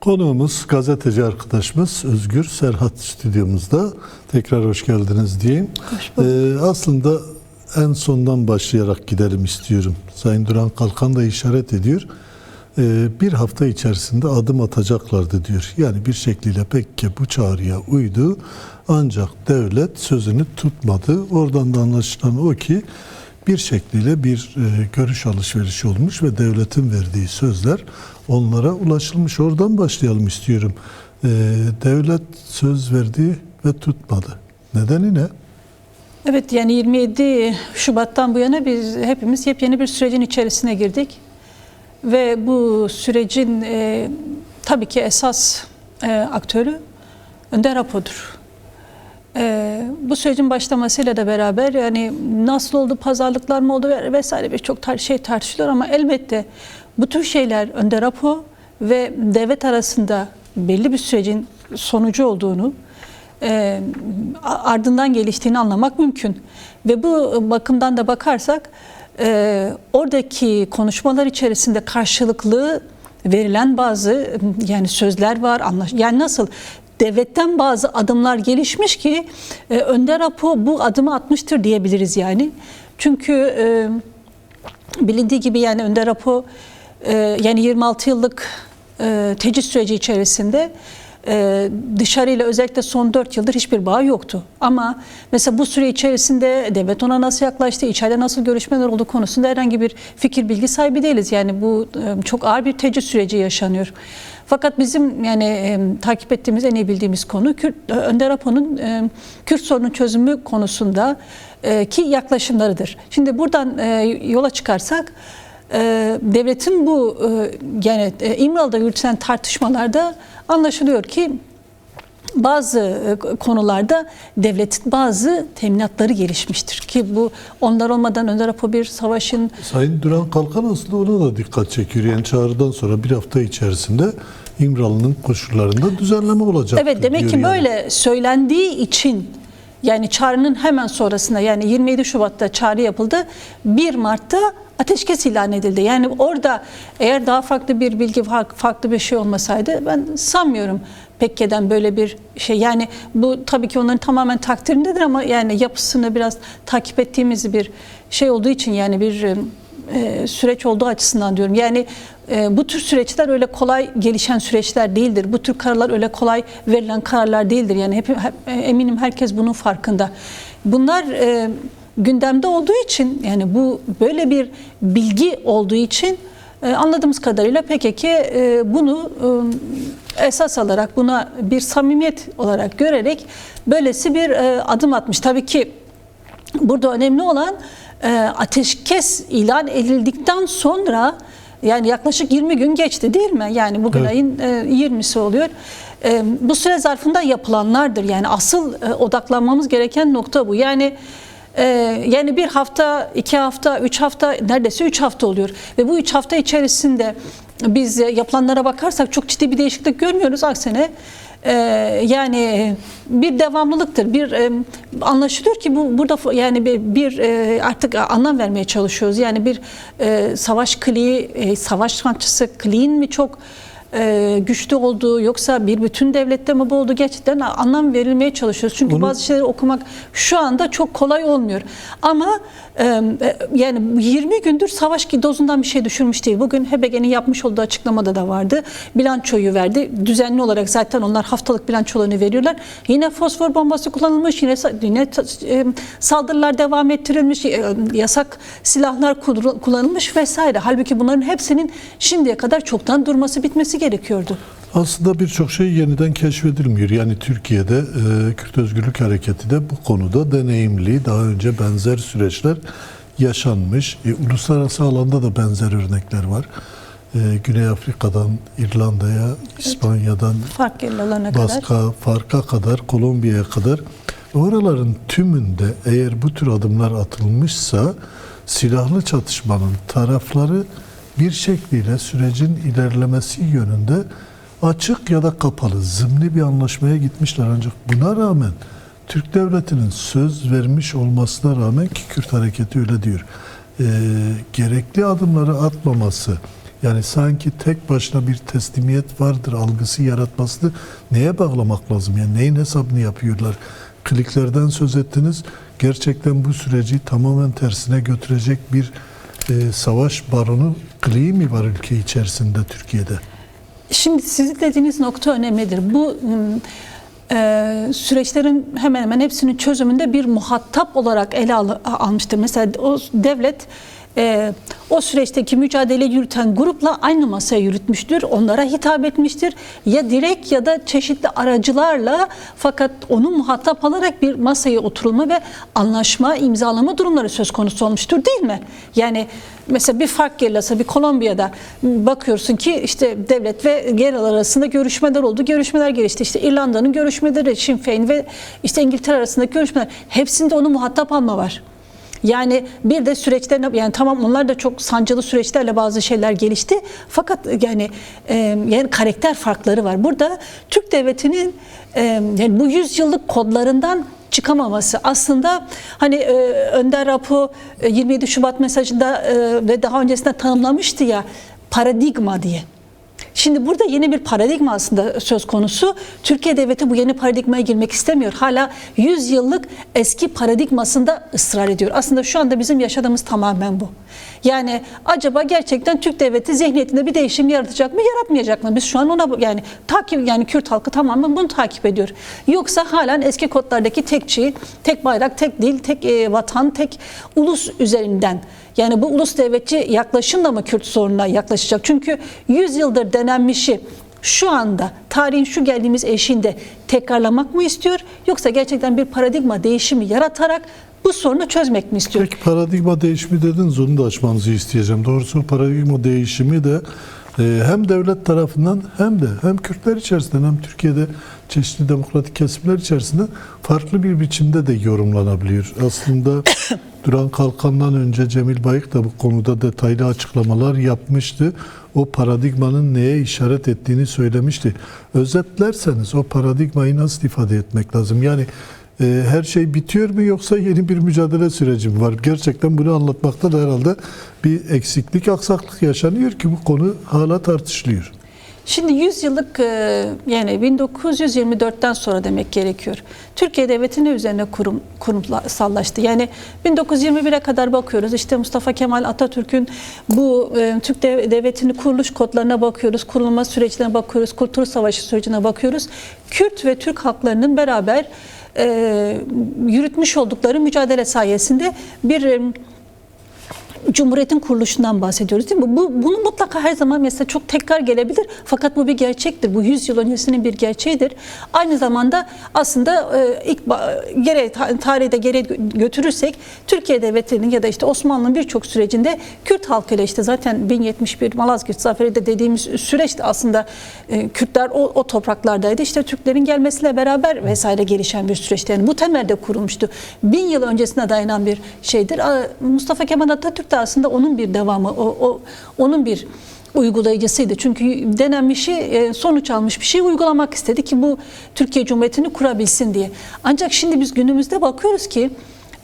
Konuğumuz gazeteci arkadaşımız Özgür Serhat stüdyomuzda. Tekrar hoş geldiniz diyeyim. Ee, aslında en sondan başlayarak gidelim istiyorum. Sayın Duran Kalkan da işaret ediyor. Ee, bir hafta içerisinde adım atacaklardı diyor. Yani bir şekliyle pek ki bu çağrıya uydu. Ancak devlet sözünü tutmadı. Oradan da anlaşılan o ki bir şekliyle bir e, görüş alışverişi olmuş ve devletin verdiği sözler onlara ulaşılmış. Oradan başlayalım istiyorum. E, devlet söz verdi ve tutmadı. Nedeni ne? Evet yani 27 Şubat'tan bu yana biz hepimiz yepyeni bir sürecin içerisine girdik. Ve bu sürecin e, tabii ki esas e, aktörü Önder Apo'dur. E, bu sürecin başlamasıyla da beraber yani nasıl oldu, pazarlıklar mı oldu vesaire birçok tar- şey tartışılıyor ama elbette bu tür şeyler Önder Apo ve devlet arasında belli bir sürecin sonucu olduğunu e, ardından geliştiğini anlamak mümkün. Ve bu bakımdan da bakarsak e, oradaki konuşmalar içerisinde karşılıklı verilen bazı yani sözler var. Anlaş yani nasıl devletten bazı adımlar gelişmiş ki e, Önder Apo bu adımı atmıştır diyebiliriz yani. Çünkü e, bilindiği gibi yani Önder Apo e, yani 26 yıllık e, tecrit süreci içerisinde e, dışarıyla özellikle son 4 yıldır hiçbir bağ yoktu. Ama mesela bu süre içerisinde devlet ona nasıl yaklaştı, içeride nasıl görüşmeler olduğu konusunda herhangi bir fikir bilgi sahibi değiliz. Yani bu e, çok ağır bir tecrit süreci yaşanıyor. Fakat bizim yani e, takip ettiğimiz en iyi bildiğimiz konu Kürt, Önder Apo'nun e, Kürt sorunun çözümü konusunda e, ki yaklaşımlarıdır. Şimdi buradan e, yola çıkarsak e, devletin bu e, yani e, İmralı'da yürütülen tartışmalarda anlaşılıyor ki bazı e, konularda devletin bazı teminatları gelişmiştir ki bu onlar olmadan Önder Apo bir savaşın Sayın Duran Kalkan aslında ona da dikkat çekiyor. Yani çağrıdan sonra bir hafta içerisinde İmralı'nın koşullarında düzenleme olacak. Evet demek ki böyle söylendiği için yani çağrının hemen sonrasında yani 27 Şubat'ta çağrı yapıldı. 1 Mart'ta ateşkes ilan edildi. Yani orada eğer daha farklı bir bilgi, farklı bir şey olmasaydı ben sanmıyorum Pekke'den böyle bir şey. Yani bu tabii ki onların tamamen takdirindedir ama yani yapısını biraz takip ettiğimiz bir şey olduğu için yani bir e, süreç olduğu açısından diyorum. Yani e, bu tür süreçler öyle kolay gelişen süreçler değildir. Bu tür kararlar öyle kolay verilen kararlar değildir. Yani hep, hep eminim herkes bunun farkında. Bunlar e, gündemde olduğu için yani bu böyle bir bilgi olduğu için e, anladığımız kadarıyla PKK e, bunu e, esas alarak buna bir samimiyet olarak görerek böylesi bir e, adım atmış. Tabii ki burada önemli olan e, ateşkes ilan edildikten sonra yani yaklaşık 20 gün geçti değil mi? Yani bugün Evet. ayın e, 20'si oluyor. E, bu süre zarfında yapılanlardır. Yani asıl e, odaklanmamız gereken nokta bu. Yani e, yani bir hafta, iki hafta, üç hafta, neredeyse üç hafta oluyor. Ve bu üç hafta içerisinde biz e, yapılanlara bakarsak çok ciddi bir değişiklik görmüyoruz. Aksine e, yani bir devamlılıktır. Bir e, anlaşılıyor ki bu burada yani bir, bir e, artık anlam vermeye çalışıyoruz. Yani bir e, savaş kliği, e, savaş sanatçısı kliğin mi çok e, güçlü olduğu yoksa bir bütün devlette mi bu oldu gerçekten anlam verilmeye çalışıyoruz. Çünkü Onu- bazı şeyleri okumak şu anda çok kolay olmuyor. Ama e, e, yani 20 gündür savaş dozundan bir şey düşürmüş değil. Bugün HBG'nin yapmış olduğu açıklamada da vardı. Bilançoyu verdi. Düzenli olarak zaten onlar haftalık bilançolarını veriyorlar. Yine fosfor bombası kullanılmış, yine, sa- yine e, saldırılar devam ettirilmiş, e, yasak silahlar kullan- kullanılmış vesaire. Halbuki bunların hepsinin şimdiye kadar çoktan durması bitmesi gerekiyordu. Aslında birçok şey yeniden keşfedilmiyor. Yani Türkiye'de e, Kürt Özgürlük Hareketi de bu konuda deneyimli. Daha önce benzer süreçler yaşanmış. E, uluslararası alanda da benzer örnekler var. E, Güney Afrika'dan İrlanda'ya, İspanya'dan Fark kadar. Baska, Fark'a kadar, Kolombiya'ya kadar oraların tümünde eğer bu tür adımlar atılmışsa silahlı çatışmanın tarafları bir şekliyle sürecin ilerlemesi yönünde açık ya da kapalı zımni bir anlaşmaya gitmişler ancak buna rağmen Türk devletinin söz vermiş olmasına rağmen ki Kürt hareketi öyle diyor. e, gerekli adımları atmaması Yani sanki tek başına bir teslimiyet vardır algısı yaratmasını neye bağlamak lazım? Yani neyin hesabını yapıyorlar? Kliklerden söz ettiniz. Gerçekten bu süreci tamamen tersine götürecek bir e, savaş baronu kliği mi var ülke içerisinde Türkiye'de? Şimdi sizin dediğiniz nokta önemlidir. Bu e, süreçlerin hemen hemen hepsinin çözümünde bir muhatap olarak ele al, almıştır. Mesela o devlet e, o süreçteki mücadele yürüten grupla aynı masaya yürütmüştür. Onlara hitap etmiştir. Ya direkt ya da çeşitli aracılarla fakat onu muhatap alarak bir masaya oturulma ve anlaşma imzalama durumları söz konusu olmuştur değil mi? Yani mesela bir fark gerillası bir Kolombiya'da bakıyorsun ki işte devlet ve gerillalar arasında görüşmeler oldu. Görüşmeler gelişti. İşte İrlanda'nın görüşmeleri, Sinn Féin ve işte İngiltere arasındaki görüşmeler. Hepsinde onu muhatap alma var. Yani bir de süreçlerine yani tamam onlar da çok sancılı süreçlerle bazı şeyler gelişti. Fakat yani e, yani karakter farkları var. Burada Türk devletinin e, yani bu yüzyıllık kodlarından çıkamaması aslında hani e, Önder Apo e, 27 Şubat mesajında e, ve daha öncesinde tanımlamıştı ya paradigma diye. Şimdi burada yeni bir paradigma aslında söz konusu. Türkiye devleti bu yeni paradigmaya girmek istemiyor. Hala 100 yıllık eski paradigmasında ısrar ediyor. Aslında şu anda bizim yaşadığımız tamamen bu. Yani acaba gerçekten Türk devleti zihniyetinde bir değişim yaratacak mı, yaratmayacak mı? Biz şu an ona yani takip yani Kürt halkı tamamen bunu takip ediyor. Yoksa halen eski kodlardaki tekçi, tek bayrak, tek dil, tek e, vatan, tek ulus üzerinden yani bu ulus devletçi yaklaşımla mı Kürt sorununa yaklaşacak? Çünkü 100 yıldır denenmişi şu anda tarihin şu geldiğimiz eşiğinde tekrarlamak mı istiyor yoksa gerçekten bir paradigma değişimi yaratarak bu sorunu çözmek mi istiyor? Peki paradigma değişimi dediniz onu da açmanızı isteyeceğim. Doğrusu paradigma değişimi de e, hem devlet tarafından hem de hem Kürtler içerisinden hem Türkiye'de çeşitli demokratik kesimler içerisinde farklı bir biçimde de yorumlanabiliyor. Aslında Duran Kalkan'dan önce Cemil Bayık da bu konuda detaylı açıklamalar yapmıştı. O paradigmanın neye işaret ettiğini söylemişti. Özetlerseniz o paradigmayı nasıl ifade etmek lazım? Yani e, her şey bitiyor mu yoksa yeni bir mücadele süreci mi var? Gerçekten bunu anlatmakta da herhalde bir eksiklik, aksaklık yaşanıyor ki bu konu hala tartışılıyor. Şimdi 100 yıllık e, yani 1924'ten sonra demek gerekiyor. Türkiye Devleti ne üzerine kurum, kurumsallaştı? Yani 1921'e kadar bakıyoruz. İşte Mustafa Kemal Atatürk'ün bu e, Türk Dev- Devleti'nin kuruluş kodlarına bakıyoruz. Kurulma sürecine bakıyoruz. Kurtuluş Savaşı sürecine bakıyoruz. Kürt ve Türk halklarının beraber yürütmüş oldukları mücadele sayesinde bir e, Cumhuriyetin kuruluşundan bahsediyoruz değil mi? Bu, bunu mutlaka her zaman mesela çok tekrar gelebilir. Fakat bu bir gerçektir. Bu 100 yıl öncesinin bir gerçeğidir. Aynı zamanda aslında e, ilk geri tarihte geri götürürsek Türkiye Devleti'nin ya da işte Osmanlı'nın birçok sürecinde Kürt halkıyla işte zaten 1071 Malazgirt Zaferi de dediğimiz süreçte aslında e, Kürtler o, o topraklardaydı. İşte Türklerin gelmesiyle beraber vesaire gelişen bir süreçti. Yani bu temelde kurulmuştu. Bin yıl öncesine dayanan bir şeydir. Mustafa Kemal Atatürk de aslında onun bir devamı, o, o onun bir uygulayıcısıydı. Çünkü denenmişi, e, sonuç almış bir şey uygulamak istedi ki bu Türkiye Cumhuriyeti'ni kurabilsin diye. Ancak şimdi biz günümüzde bakıyoruz ki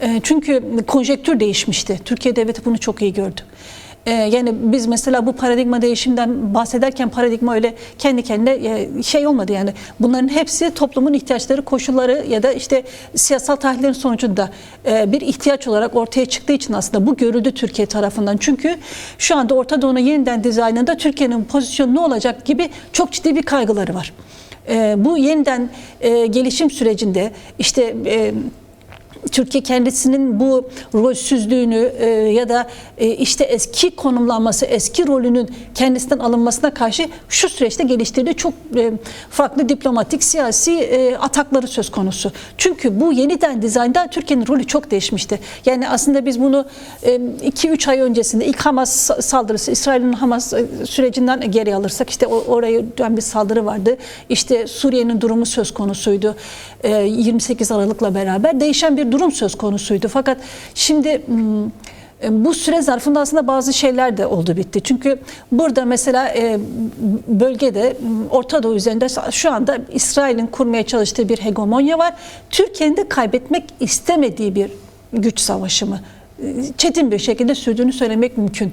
e, çünkü konjektür değişmişti. Türkiye Devleti bunu çok iyi gördü. E, Yani biz mesela bu paradigma değişimden bahsederken paradigma öyle kendi kendine e, şey olmadı yani. Bunların hepsi toplumun ihtiyaçları, koşulları ya da işte siyasal tahlillerin sonucunda e, bir ihtiyaç olarak ortaya çıktığı için aslında bu görüldü Türkiye tarafından. Çünkü şu anda Orta Doğu'nun yeniden dizaynında Türkiye'nin pozisyonu ne olacak gibi çok ciddi bir kaygıları var. E, Bu yeniden e, gelişim sürecinde işte e, Türkiye kendisinin bu rolsüzlüğünü e, ya da e, işte eski konumlanması, eski rolünün kendisinden alınmasına karşı şu süreçte geliştirdiği çok e, farklı diplomatik, siyasi e, atakları söz konusu. Çünkü bu yeniden dizaynda Türkiye'nin rolü çok değişmişti. Yani aslında biz bunu 2-3 ay öncesinde ilk Hamas saldırısı, İsrail'in Hamas sürecinden geri alırsak işte oraya bir saldırı vardı. İşte Suriye'nin durumu söz konusuydu. E, 28 Aralık'la beraber değişen bir durum söz konusuydu. Fakat şimdi hmm, bu süre zarfında aslında bazı şeyler de oldu bitti. Çünkü burada mesela e, bölgede m, Orta Doğu üzerinde şu anda İsrail'in kurmaya çalıştığı bir hegemonya var. Türkiye'nin de kaybetmek istemediği bir güç savaşı mı? E, Çetin bir şekilde sürdüğünü söylemek mümkün.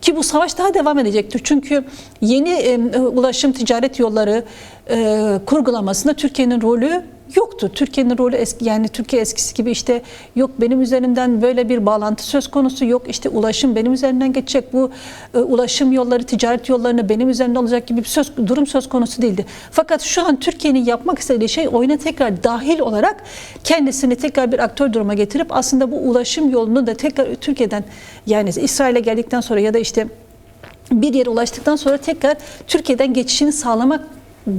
Ki bu savaş daha devam edecektir. Çünkü yeni e, ulaşım ticaret yolları e, kurgulamasında Türkiye'nin rolü yoktu. Türkiye'nin rolü eski yani Türkiye eskisi gibi işte yok benim üzerimden böyle bir bağlantı söz konusu yok işte ulaşım benim üzerimden geçecek bu e, ulaşım yolları ticaret yollarını benim üzerimden olacak gibi bir söz durum söz konusu değildi. Fakat şu an Türkiye'nin yapmak istediği şey oyuna tekrar dahil olarak kendisini tekrar bir aktör duruma getirip aslında bu ulaşım yolunu da tekrar Türkiye'den yani İsrail'e geldikten sonra ya da işte bir yere ulaştıktan sonra tekrar Türkiye'den geçişini sağlamak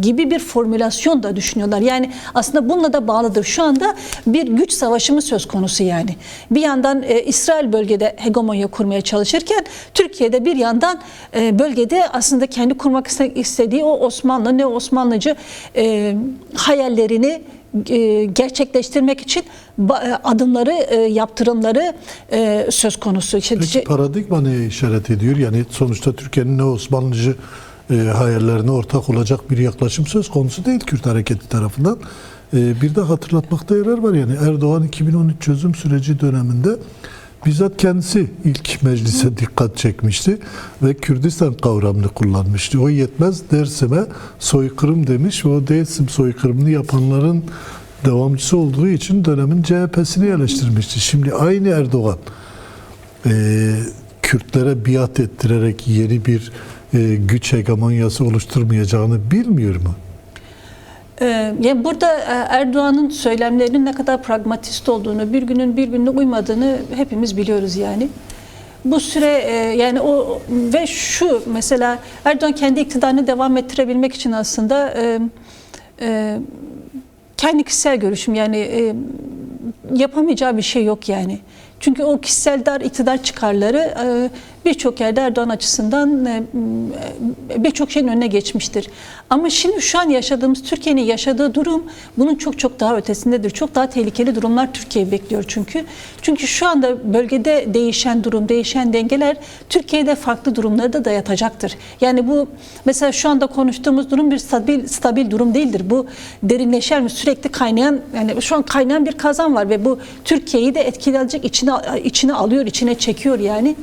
gibi bir formülasyon da düşünüyorlar. Yani aslında bununla da bağlıdır. Şu anda bir güç savaşı mı söz konusu yani. Bir yandan e, İsrail bölgede hegemonya kurmaya çalışırken Türkiye'de bir yandan e, bölgede aslında kendi kurmak iste- istediği o Osmanlı ne Osmanlıcı e, hayallerini e, gerçekleştirmek için e, adımları, e, yaptırımları söz konusu. İşte Peki paradigma neye işaret ediyor? Yani sonuçta Türkiye'nin ne Osmanlıcı e, hayallerine ortak olacak bir yaklaşım söz konusu değil Kürt hareketi tarafından. E, bir de hatırlatmakta yarar var yani Erdoğan 2013 çözüm süreci döneminde bizzat kendisi ilk meclise dikkat çekmişti ve Kürdistan kavramını kullanmıştı. O yetmez Dersim'e soykırım demiş ve o Dersim soykırımını yapanların devamcısı olduğu için dönemin CHP'sini eleştirmişti. Şimdi aynı Erdoğan e, Kürtlere biat ettirerek yeni bir güç hegemonyası oluşturmayacağını bilmiyor mu? Ee, Yani burada e, Erdoğan'ın söylemlerinin ne kadar pragmatist olduğunu, bir günün bir gününe uymadığını hepimiz biliyoruz yani. Bu süre e, yani o ve şu mesela Erdoğan kendi iktidarını devam ettirebilmek için aslında e, e, kendi kişisel görüşüm yani e, yapamayacağı bir şey yok yani. Çünkü o kişisel dar iktidar çıkarları e, birçok yerde Erdoğan açısından e, e, birçok şeyin önüne geçmiştir. Ama şimdi şu an yaşadığımız Türkiye'nin yaşadığı durum bunun çok çok daha ötesindedir. Çok daha tehlikeli durumlar Türkiye bekliyor çünkü. Çünkü şu anda bölgede değişen durum, değişen dengeler Türkiye'de farklı durumları da dayatacaktır. Yani bu mesela şu anda konuştuğumuz durum bir stabil stabil durum değildir. Bu derinleşen mi sürekli kaynayan yani şu an kaynayan bir kazan var ve bu Türkiye'yi de etkileyecek içine içine alıyor, içine çekiyor yani.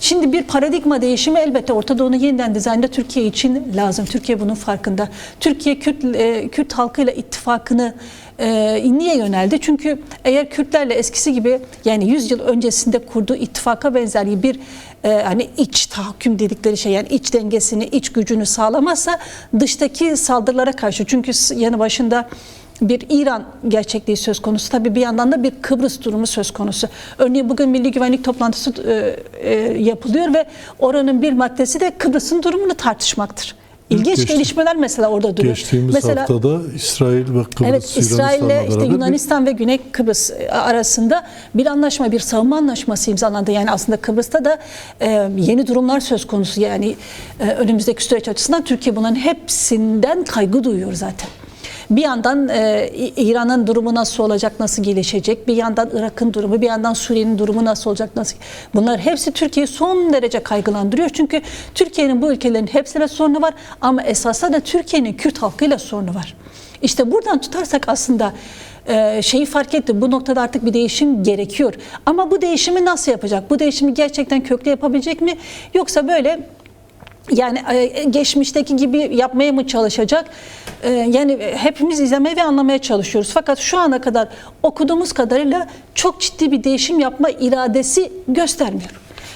Şimdi bir paradigma değişimi elbette Orta Doğu'nun yeniden dizaynda Türkiye için lazım. Türkiye bunun farkında. Türkiye Kürt, e, Kürt halkıyla ittifakını e, niye yöneldi? Çünkü eğer Kürtlerle eskisi gibi yani 100 yıl öncesinde kurduğu ittifaka benzer bir e, hani iç tahakküm dedikleri şey yani iç dengesini, iç gücünü sağlamazsa dıştaki saldırılara karşı çünkü yanı başında bir İran gerçekliği söz konusu. Tabii bir yandan da bir Kıbrıs durumu söz konusu. Örneğin bugün Milli Güvenlik Toplantısı e, e, yapılıyor ve oranın bir maddesi de Kıbrıs'ın durumunu tartışmaktır. İlginç Geçti- gelişmeler mesela orada duruyor. Geçtiğimiz mesela, haftada İsrail ve Kıbrıs Evet İsrail'le Yunanistan'la işte beraber bir- Yunanistan ve Güney Kıbrıs e, arasında bir anlaşma, bir savunma anlaşması imzalandı. Yani aslında Kıbrıs'ta da e, yeni durumlar söz konusu. Yani e, önümüzdeki süreç açısından Türkiye bunların hepsinden kaygı duyuyor zaten. Bir yandan e, İran'ın durumu nasıl olacak, nasıl gelişecek? Bir yandan Irak'ın durumu, bir yandan Suriye'nin durumu nasıl olacak, nasıl? Bunlar hepsi Türkiye'yi son derece kaygılandırıyor. Çünkü Türkiye'nin bu ülkelerin hepsine sorunu var ama esasında da Türkiye'nin Kürt halkıyla sorunu var. İşte buradan tutarsak aslında e, şeyi fark etti. Bu noktada artık bir değişim gerekiyor. Ama bu değişimi nasıl yapacak? Bu değişimi gerçekten köklü yapabilecek mi? Yoksa böyle yani e, geçmişteki gibi yapmaya mı çalışacak? E, Yani hepimiz izlemeye ve anlamaya çalışıyoruz. Fakat şu ana kadar okuduğumuz kadarıyla çok ciddi bir değişim yapma iradesi göstermiyor.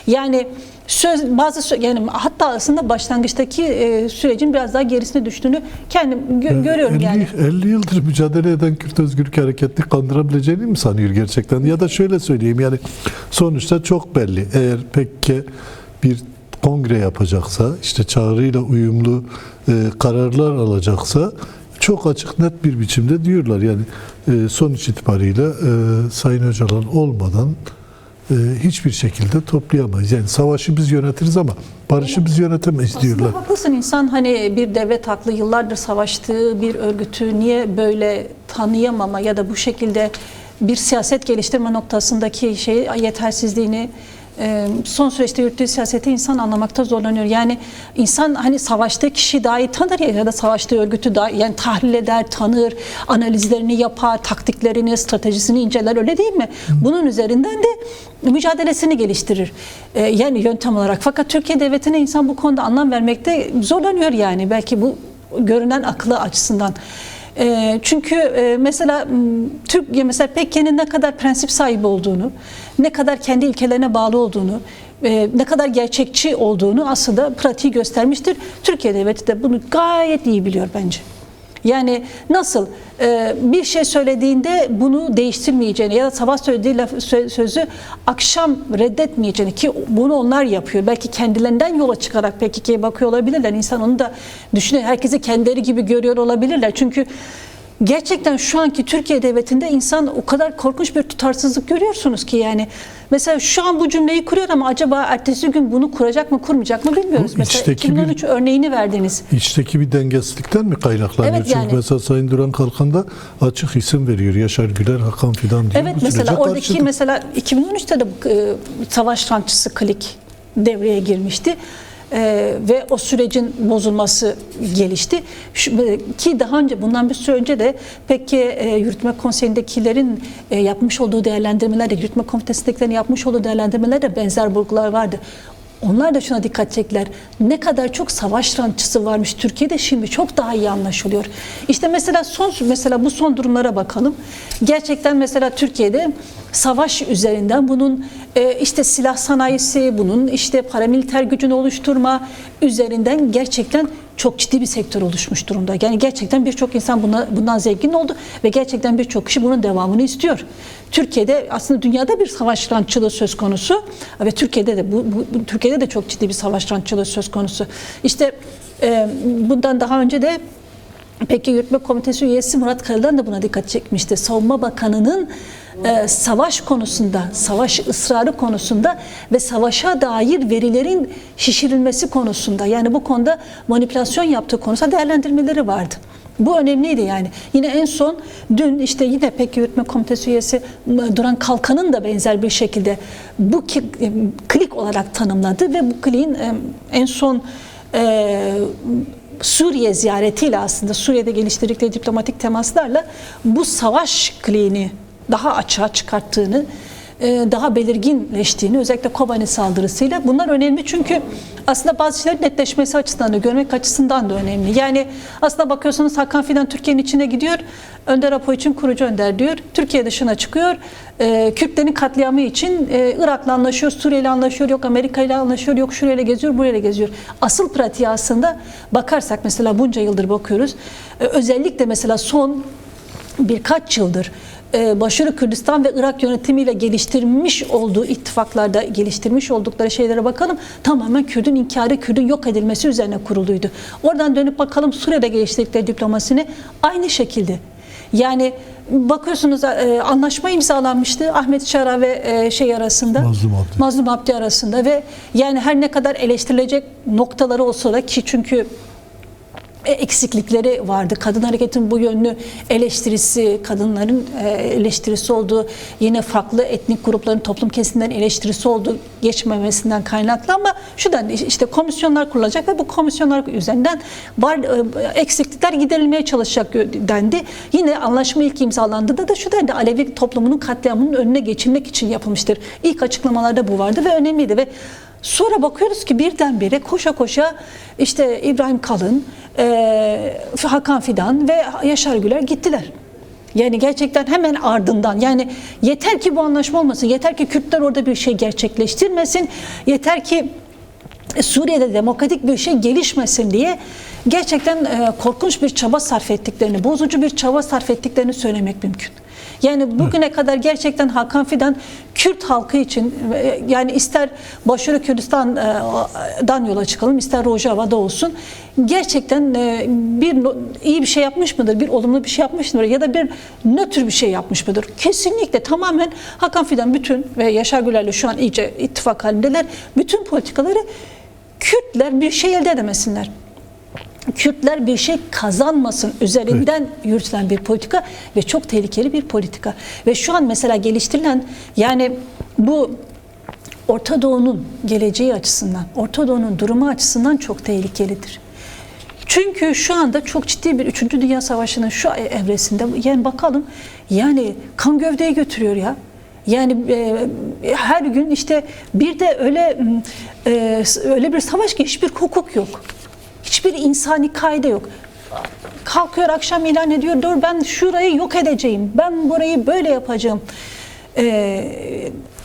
Yani söz bazı yani hatta aslında başlangıçtaki e, sürecin biraz daha gerisine düştüğünü kendim gö- görüyorum 50, yani. 50 yıldır mücadele eden Kürt Özgürlük Hareketi kandırabileceğini mi sanıyor gerçekten? Ya da şöyle söyleyeyim yani sonuçta çok belli. Eğer PKK bir kongre yapacaksa, işte çağrıyla uyumlu e, kararlar alacaksa çok açık net bir biçimde diyorlar. Yani e, sonuç itibariyle e, Sayın Öcalan olmadan e, hiçbir şekilde toplayamayız. Yani savaşı biz yönetiriz ama barışı biz yönetemeyiz diyorlar. Aslında haklısın insan hani bir devlet haklı yıllardır savaştığı bir örgütü niye böyle tanıyamama ya da bu şekilde bir siyaset geliştirme noktasındaki şey yetersizliğini son süreçte yürüttüğü siyaseti insan anlamakta zorlanıyor. Yani insan hani savaştığı kişi daha iyi tanır ya ya da savaştığı örgütü daha yani tahlil eder, tanır, analizlerini yapar, taktiklerini, stratejisini inceler öyle değil mi? Bunun üzerinden de mücadelesini geliştirir. E, yani yöntem olarak. Fakat Türkiye devletine insan bu konuda anlam vermekte zorlanıyor yani. Belki bu görünen aklı açısından. E, çünkü e, mesela m, Türkiye mesela PKK'nın ne kadar prensip sahibi olduğunu, ne kadar kendi ilkelerine bağlı olduğunu, e, ne kadar gerçekçi olduğunu aslında pratiği göstermiştir. Türkiye devleti de bunu gayet iyi biliyor bence. Yani nasıl e, bir şey söylediğinde bunu değiştirmeyeceğini ya da sabah söylediği laf, sö- sözü akşam reddetmeyeceğini ki bunu onlar yapıyor. Belki kendilerinden yola çıkarak PKK'ye bakıyor olabilirler. İnsan onu da düşünüyor. Herkesi kendileri gibi görüyor olabilirler. Çünkü gerçekten şu anki Türkiye devletinde insan o kadar korkunç bir tutarsızlık görüyorsunuz ki yani mesela şu an bu cümleyi kuruyor ama acaba ertesi gün bunu kuracak mı kurmayacak mı bilmiyoruz. Bu Mesela içteki bir- 2013 örneğini verdiniz. İçteki bir dengesizlikten mi kaynaklanıyor? Evet, Çünkü yani. mesela Sayın Duran Kalkan da açık isim veriyor. Yaşar Güler, Hakan Fidan diye. Evet bu mesela oradaki karşıdır. mesela 2013'te de e, savaş rantçısı klik devreye girmişti. E, ve o sürecin bozulması gelişti. Şu, e, ki daha önce bundan bir süre önce de peki e, yürütme konseyindekilerin e, yapmış olduğu değerlendirmelerde, yürütme komitesindekilerin yapmış olduğu değerlendirmelerde benzer vurgular vardı. Onlar da şuna dikkat çektiler. Ne kadar çok savaş rantçısı varmış Türkiye'de şimdi çok daha iyi anlaşılıyor. İşte mesela son mesela bu son durumlara bakalım. Gerçekten mesela Türkiye'de savaş üzerinden bunun e, işte silah sanayisi, bunun işte paramiliter gücünü oluşturma üzerinden gerçekten çok ciddi bir sektör oluşmuş durumda. Yani gerçekten birçok insan buna, bundan zengin oldu ve gerçekten birçok kişi bunun devamını istiyor. Türkiye'de aslında dünyada bir savaş rantçılığı söz konusu ve Türkiye'de de bu, bu- Türkiye'de de çok ciddi bir savaş rantçılığı söz konusu. İşte e, bundan daha önce de Peki Yürütme Komitesi üyesi Murat Karadan da buna dikkat çekmişti. Savunma Bakanı'nın e, savaş konusunda, savaş ısrarı konusunda ve savaşa dair verilerin şişirilmesi konusunda yani bu konuda manipülasyon yaptığı konusunda değerlendirmeleri vardı. Bu önemliydi yani. Yine en son dün işte yine Peki Yürütme Komitesi üyesi Duran Kalkan'ın da benzer bir şekilde bu e, klik olarak tanımladı ve bu kliğin e, en son e, Suriye ziyaretiyle aslında Suriye'de geliştirdikleri diplomatik temaslarla bu savaş kliğini daha açığa çıkarttığını, e, daha belirginleştiğini özellikle Kobani saldırısıyla bunlar önemli çünkü aslında bazı şeylerin netleşmesi açısından da görmek açısından da önemli. Yani aslında bakıyorsunuz Hakan Fidan Türkiye'nin içine gidiyor. Önder Apo için kurucu önder diyor. Türkiye dışına çıkıyor. E, Kürtlerin katliamı için e, Irak'la anlaşıyor, Suriye'yle anlaşıyor, yok Amerika'yla anlaşıyor, yok şurayla geziyor, burayla geziyor. Asıl pratiği aslında bakarsak mesela bunca yıldır bakıyoruz. Özellikle mesela son birkaç yıldır Başarı Kürdistan ve Irak yönetimiyle geliştirmiş olduğu ittifaklarda geliştirmiş oldukları şeylere bakalım. Tamamen Kürdün inkarı, Kürdün yok edilmesi üzerine kuruluydu. Oradan dönüp bakalım Suriye'de geliştirdikleri diplomasini aynı şekilde. Yani bakıyorsunuz e, anlaşma imzalanmıştı Ahmet Şara ve e, şey arasında. Mazlum Abdi. Mazlum Abdi arasında ve yani her ne kadar eleştirilecek noktaları olsa da ki çünkü e, eksiklikleri vardı. Kadın hareketin bu yönlü eleştirisi, kadınların e, eleştirisi olduğu, yine farklı etnik grupların toplum kesimlerin eleştirisi olduğu geçmemesinden kaynaklı ama şu da işte komisyonlar kurulacak ve bu komisyonlar üzerinden var e, eksiklikler giderilmeye çalışacak dendi. Yine anlaşma ilk imzalandığında da şu dendi Alevi toplumunun katliamının önüne geçilmek için yapılmıştır. İlk açıklamalarda bu vardı ve önemliydi ve Sonra bakıyoruz ki birdenbire koşa koşa işte İbrahim Kalın, e, Hakan Fidan ve Yaşar Güler gittiler. Yani gerçekten hemen ardından yani yeter ki bu anlaşma olmasın, yeter ki Kürtler orada bir şey gerçekleştirmesin, yeter ki Suriye'de demokratik bir şey gelişmesin diye gerçekten e, korkunç bir çaba sarf ettiklerini, bozucu bir çaba sarf ettiklerini söylemek mümkün. Yani bugüne kadar gerçekten Hakan Fidan Kürt halkı için e, yani ister Başarı Kürdistan'dan yola çıkalım ister Rojava'da olsun gerçekten e, bir iyi bir şey yapmış mıdır? Bir olumlu bir şey yapmış mıdır? Ya da bir nötr bir şey yapmış mıdır? Kesinlikle tamamen Hakan Fidan bütün ve Yaşar Güler'le şu an iyice ittifak halindeler. Bütün politikaları Kürtler bir şey elde edemesinler. Kürtler bir şey kazanmasın üzerinden yürütülen bir politika ve çok tehlikeli bir politika. Ve şu an mesela geliştirilen yani bu Orta Doğu'nun geleceği açısından, Orta Doğu'nun durumu açısından çok tehlikelidir. Çünkü şu anda çok ciddi bir 3. Dünya Savaşı'nın şu evresinde yani bakalım yani kan gövdeye götürüyor ya. Yani e, her gün işte bir de öyle e, öyle bir savaş ki hiçbir hukuk yok. Hiçbir insani kaide yok. Kalkıyor akşam ilan ediyor. Dur ben şurayı yok edeceğim. Ben burayı böyle yapacağım. E,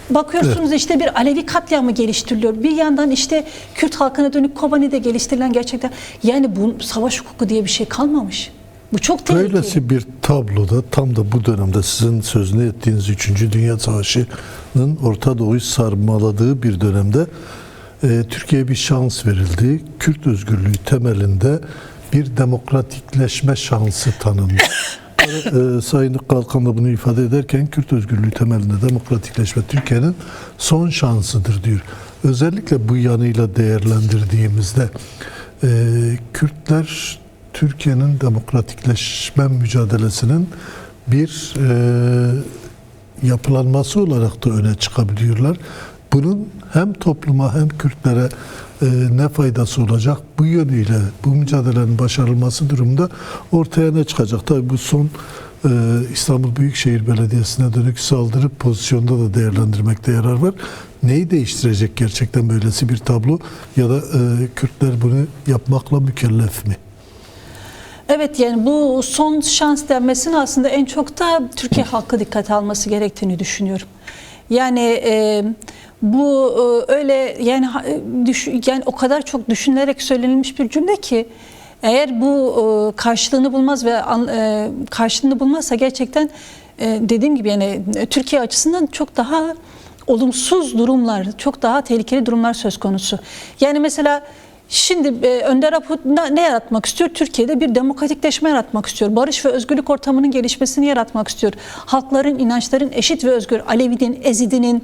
bakıyorsunuz işte bir Alevi katliamı geliştiriliyor. Bir yandan işte Kürt halkına dönük Kobani'de geliştirilen gerçekten yani bu savaş hukuku diye bir şey kalmamış. Bu çok tehlikeli. Böylesi bir tabloda tam da bu dönemde sizin sözünü ettiğiniz 3. Dünya Savaşı'nın Orta Doğu'yu sarmaladığı bir dönemde e, Türkiye'ye bir şans verildi. Kürt özgürlüğü temelinde bir demokratikleşme şansı tanındı. e, Sayın Kalkan da bunu ifade ederken Kürt özgürlüğü temelinde demokratikleşme Türkiye'nin son şansıdır diyor. Özellikle bu yanıyla değerlendirdiğimizde e, Kürtler Türkiye'nin demokratikleşme mücadelesinin bir e, yapılanması olarak da öne çıkabiliyorlar. Bunun hem topluma hem Kürtlere e, ne faydası olacak bu yönüyle bu mücadelenin başarılması durumunda ortaya ne çıkacak? Tabii bu son e, İstanbul Büyükşehir Belediyesi'ne dönük saldırı pozisyonda da değerlendirmekte yarar var. Neyi değiştirecek gerçekten böylesi bir tablo ya da e, Kürtler bunu yapmakla mükellef mi? Evet yani bu son şans denmesini aslında en çok da Türkiye halkı dikkate alması gerektiğini düşünüyorum. Yani e, bu e, öyle yani ha- e, düş, yani o kadar çok düşünülerek söylenilmiş bir cümle ki eğer bu e, karşılığını bulmaz ve e, karşılığını bulmazsa gerçekten e, dediğim gibi yani e, Türkiye açısından çok daha olumsuz durumlar, çok daha tehlikeli durumlar söz konusu. Yani mesela Şimdi e, Önder Aput ne ne yaratmak istiyor? Türkiye'de bir demokratikleşme yaratmak istiyor. Barış ve özgürlük ortamının gelişmesini yaratmak istiyor. Halkların, inançların eşit ve özgür. Alevinin, Ezidinin,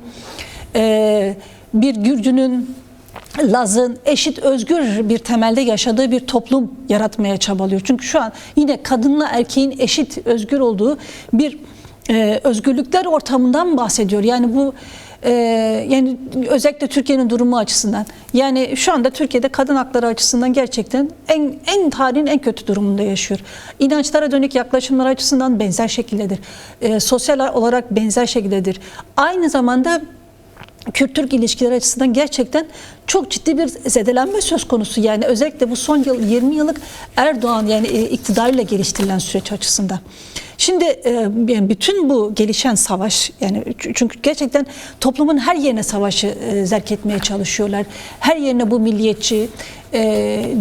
e, bir Gürcünün, Laz'ın eşit özgür bir temelde yaşadığı bir toplum yaratmaya çabalıyor. Çünkü şu an yine kadınla erkeğin eşit özgür olduğu bir e, özgürlükler ortamından bahsediyor. Yani bu e, yani özellikle Türkiye'nin durumu açısından. Yani şu anda Türkiye'de kadın hakları açısından gerçekten en en tarihin en kötü durumunda yaşıyor. İnançlara dönük yaklaşımlar açısından benzer şekildedir. E, sosyal olarak benzer şekildedir. Aynı zamanda Kürt-Türk ilişkileri açısından gerçekten çok ciddi bir zedelenme söz konusu. Yani özellikle bu son yıl 20 yıllık Erdoğan yani e, iktidarıyla geliştirilen süreç açısından. Şimdi e, yani bütün bu gelişen savaş yani çünkü gerçekten toplumun her yerine savaşı e, zerk etmeye çalışıyorlar. Her yerine bu milliyetçi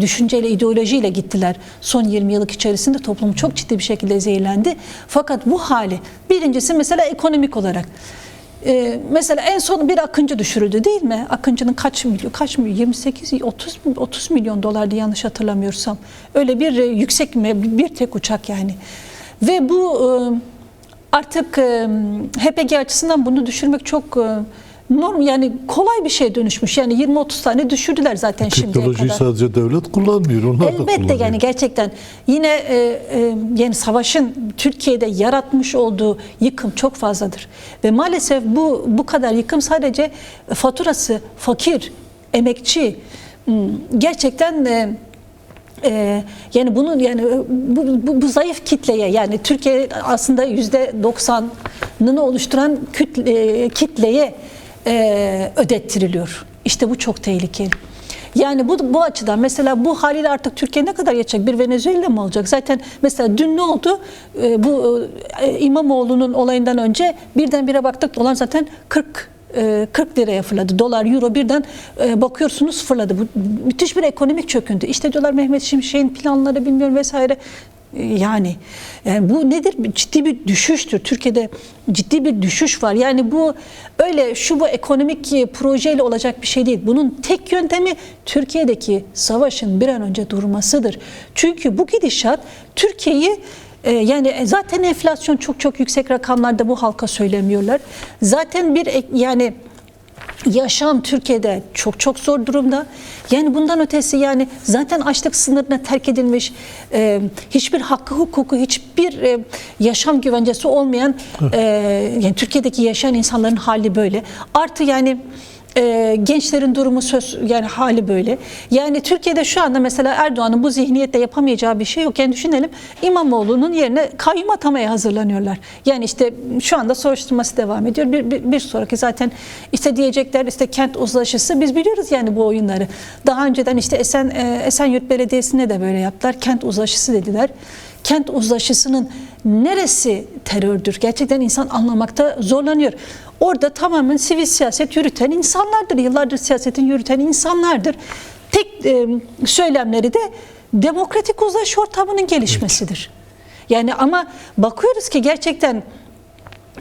düşünceyle, ideolojiyle gittiler. Son 20 yıllık içerisinde toplum çok ciddi bir şekilde zehirlendi. Fakat bu hali birincisi mesela ekonomik olarak. Ee, mesela en son bir Akıncı düşürüldü değil mi? Akıncı'nın kaç milyon, kaç milyon, 28, 30, 30 milyon dolardı yanlış hatırlamıyorsam. Öyle bir e, yüksek bir tek uçak yani. Ve bu e, artık e, HPG açısından bunu düşürmek çok norm yani kolay bir şeye dönüşmüş. Yani 20-30 tane düşürdüler zaten şimdiye Teknolojiyi kadar. sadece devlet kullanmıyor, onlar da Elbette kullanıyor. yani gerçekten yine e, e, yani savaşın Türkiye'de yaratmış olduğu yıkım çok fazladır. Ve maalesef bu bu kadar yıkım sadece faturası fakir, emekçi m, gerçekten e, e, yani bunun yani e, bu, bu, bu zayıf kitleye yani Türkiye aslında yüzde 90'ını oluşturan kütle, kitleye e, ödettiriliyor. İşte bu çok tehlikeli. Yani bu, bu açıdan mesela bu haliyle artık Türkiye ne kadar yaşayacak? Bir Venezuela mı olacak? Zaten mesela dün ne oldu? Ee, bu e, İmamoğlu'nun olayından önce birdenbire baktık dolar zaten 40 e, 40 liraya fırladı. Dolar, euro birden e, bakıyorsunuz fırladı. Bu müthiş bir ekonomik çöküntü. İşte diyorlar Mehmet Şimşek'in planları bilmiyorum vesaire. E, Yani, yani bu nedir? Ciddi bir düşüştür. Türkiye'de ciddi bir düşüş var. Yani bu öyle şu bu ekonomik e, projeyle olacak bir şey değil. Bunun tek yöntemi Türkiye'deki savaşın bir an önce durmasıdır. Çünkü bu gidişat Türkiye'yi e, yani zaten enflasyon çok çok yüksek rakamlarda bu halka söylemiyorlar. Zaten bir yani yaşam Türkiye'de çok çok zor durumda. Yani bundan ötesi yani zaten açlık sınırına terk edilmiş, e, hiçbir hakkı hukuku, hiçbir e, yaşam güvencesi olmayan e, yani Türkiye'deki yaşayan insanların hali böyle. Artı yani e, gençlerin durumu söz yani hali böyle. Yani Türkiye'de şu anda mesela Erdoğan'ın bu zihniyetle yapamayacağı bir şey yok. Yani düşünelim İmamoğlu'nun yerine kayyum atamaya hazırlanıyorlar. Yani işte şu anda soruşturması devam ediyor. Bir, bir, bir sonraki zaten işte diyecekler işte kent uzlaşısı. Biz biliyoruz yani bu oyunları. Daha önceden işte Esen, e, Esenyurt Belediyesi'ne de böyle yaptılar. Kent uzlaşısı dediler. Kent uzlaşısının neresi terördür? Gerçekten insan anlamakta zorlanıyor. Orada tamamen sivil siyaset yürüten insanlardır. Yıllardır siyasetin yürüten insanlardır. Tek e, söylemleri de demokratik uzlaşı ortamının gelişmesidir. Yani ama bakıyoruz ki gerçekten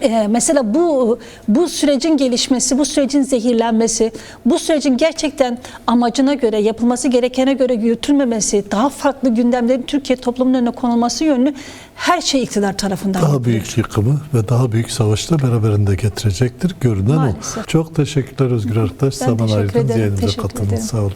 ee, mesela bu bu sürecin gelişmesi, bu sürecin zehirlenmesi, bu sürecin gerçekten amacına göre, yapılması gerekene göre yürütülmemesi, daha farklı gündemlerin Türkiye toplumunun önüne konulması yönlü her şey iktidar tarafından Daha yapılıyor. büyük yıkımı ve daha büyük savaşta beraberinde getirecektir. Görünen Maalesef. o. Çok teşekkürler Özgür arkadaş. Ben Zaman ayırdınız, yayınımıza Teşekkür katıldınız. ederim. Sağ olun.